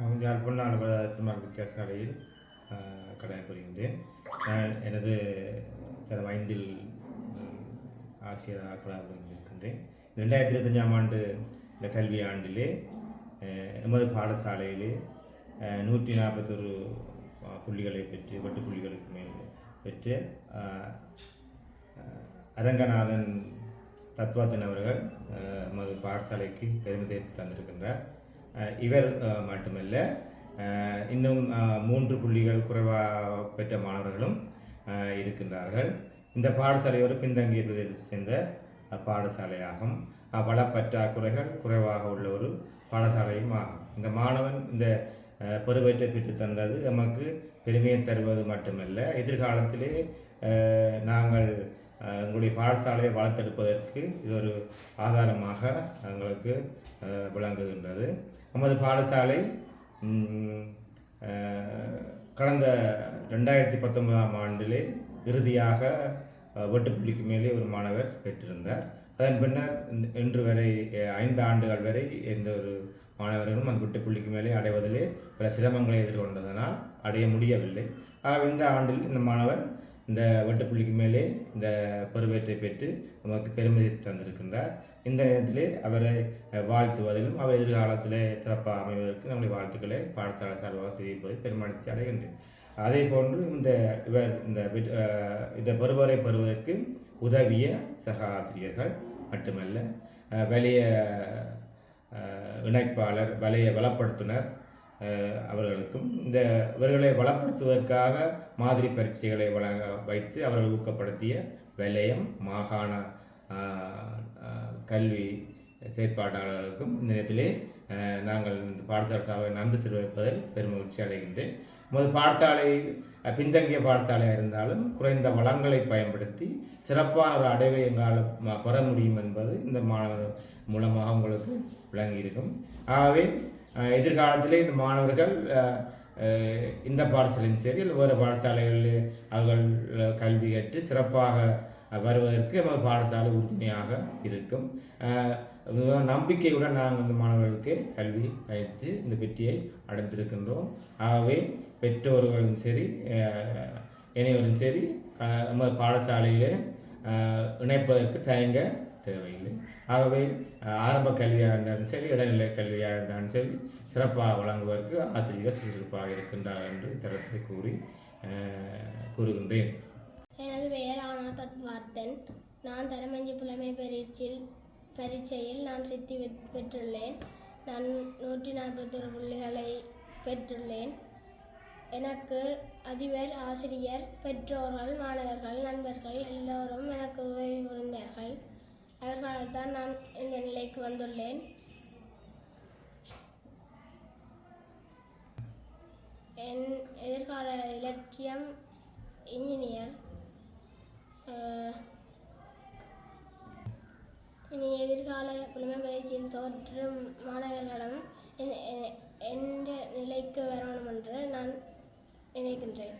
நான் வித்தியாச திருமண கடனை புரிகின்றேன். நான் எனது தரம் ஐந்தில் அஹ், ஆசிரியராக இருக்கின்றேன். ரெண்டாயிரத்தி இருபத்தஞ்சாம் ஆண்டு இந்த கல்வி ஆண்டிலே எமது பாடசாலையிலே நூற்றி நாற்பத்தொரு புள்ளிகளை பெற்று எட்டு புள்ளிகளுக்கு மேல் பெற்று அரங்கநாதன் தத்வாதன் அவர்கள் எமது பாடசாலைக்கு பெருமை தந்திருக்கின்றார். இவர் மட்டுமல்ல இன்னும் மூன்று புள்ளிகள் குறைவாக பெற்ற மாணவர்களும் இருக்கின்றார்கள். இந்த பாடசாலை ஒரு பின்தங்கிய பிரதேசத்தை சேர்ந்த பாடசாலையாகும். பல வளப்பற்றாக்குறைகள் குறைவாக உள்ள ஒரு பாடசாலையும் ஆகும். இந்த மாணவன் இந்த பெருவேற்றை பெற்று தந்தது நமக்கு பெருமையை தருவது மட்டுமல்ல. எதிர்காலத்திலே நாங்கள் உங்களுடைய எங்களுடைய பாடசாலையை வளர்த்தெடுப்பதற்கு இது ஒரு ஆதாரமாக எங்களுக்கு விளங்குகின்றது. நமது பாடசாலை கடந்த ரெண்டாயிரத்தி பத்தொன்பதாம் ஆண்டிலே இறுதியாக வெட்டுப்புள்ளிக்கு மேலே ஒரு மாணவர் பெற்றிருந்தார். அதன் பின்னர் இன்று வரை ஐந்து ஆண்டுகள் வரை எந்த ஒரு மாணவர்களும் அந்த வெட்டுப்புள்ளிக்கு மேலே அடைவதிலே பல சிரமங்களை எதிர்கொண்டதனால் அடைய முடியவில்லை. ஆக இந்த ஆண்டில் இந்த மாணவர் இந்த வெட்டுப்புள்ளிக்கு மேலே இந்த பெருவேற்றை பெற்று நமக்கு பெருமை தந்திருக்கின்றார். இந்த நேரத்திலே அவரை வாழ்த்துவதிலும் அவர் எதிர்காலத்தில் சிறப்பாக அமைவதற்கு நம்முடைய வாழ்த்துக்களை பாடசாலை சார்பாக தெரிவிப்பதை பெருமகிழ்ச்சி அடைகின்றேன். அதே போன்று இந்த இவர் இந்த இந்த பெறுவரை பெறுவதற்கு உதவிய சக ஆசிரியர்கள் மட்டுமல்ல அஹ், வலிய இணைப்பாளர் வலைய வளப்படுத்துனர் அவர்களுக்கும் இந்த இவர்களை வளப்படுத்துவதற்காக மாதிரி பரீட்சைகளை வழங்க வைத்து அவர்கள் ஊக்கப்படுத்திய வலயம் மாகாண கல்வி செயற்பாட்டாளர்களுக்கும் இந்த நேரத்திலே நாங்கள் இந்த பாடசாலை சாவை நன்றி தெரிவிப்பதில் பெருமகிழ்ச்சி அடைகின்றேன். முதல் பாடசாலை பின்தங்கிய பாடசாலையாக இருந்தாலும் குறைந்த வளங்களை பயன்படுத்தி சிறப்பான ஒரு அடைவை எங்களால் பெற முடியும் என்பது இந்த மாணவர் மூலமாக உங்களுக்கு விளங்கியிருக்கும். ஆகவே எதிர்காலத்திலே இந்த மாணவர்கள் இந்த பாடசாலையும் சரி இல்லை வேறு பாடசாலைகளில் அவர்கள் கல்வி கற்று சிறப்பாக வருவதற்கு நமது பாடசாலை உறுதுணையாக இருக்கும். நம்பிக்கையுடன் நாங்கள் இந்த மாணவர்களுக்கு கல்வி பயிற்சி இந்த வெற்றியை அடைந்திருக்கின்றோம். ஆகவே பெற்றோர்களும் சரி அஹ், இணையவரும் சரி நமது பாடசாலையிலே இணைப்பதற்கு தயங்க தேவையில்லை. ஆகவே ஆரம்ப கல்வியாக இருந்தாலும் சரி இடைநிலை கல்வியாக இருந்தாலும் சரி சிறப்பாக வழங்குவதற்கு ஆசிரியர்கள் சுறுசுறுப்பாக இருக்கின்றார் என்று தரத்தை கூறி கூறுகின்றேன். தத்வார்த்தன் நான் தரமஞ்சி புலமை பரீட்சில் பரீட்சையில் நான் சித்தி பெற்றுள்ளேன். நான் நூற்றி நாற்பத்தொரு புள்ளிகளை பெற்றுள்ளேன். எனக்கு அதிபர் ஆசிரியர் பெற்றோர்கள் மாணவர்கள் நண்பர்கள் எல்லோரும் எனக்கு உதவி புரிந்தார்கள். அவர்களால் தான் நான் இந்த நிலைக்கு வந்துள்ளேன். என் எதிர்கால இலக்கியம் இன்ஜினியர் இனி எதிர்கால புலமை பயிற்சியில் தோற்றும் மாணவர்களும் என்- எந்த நிலைக்கு வரணும் என்று நான் நினைக்கின்றேன்.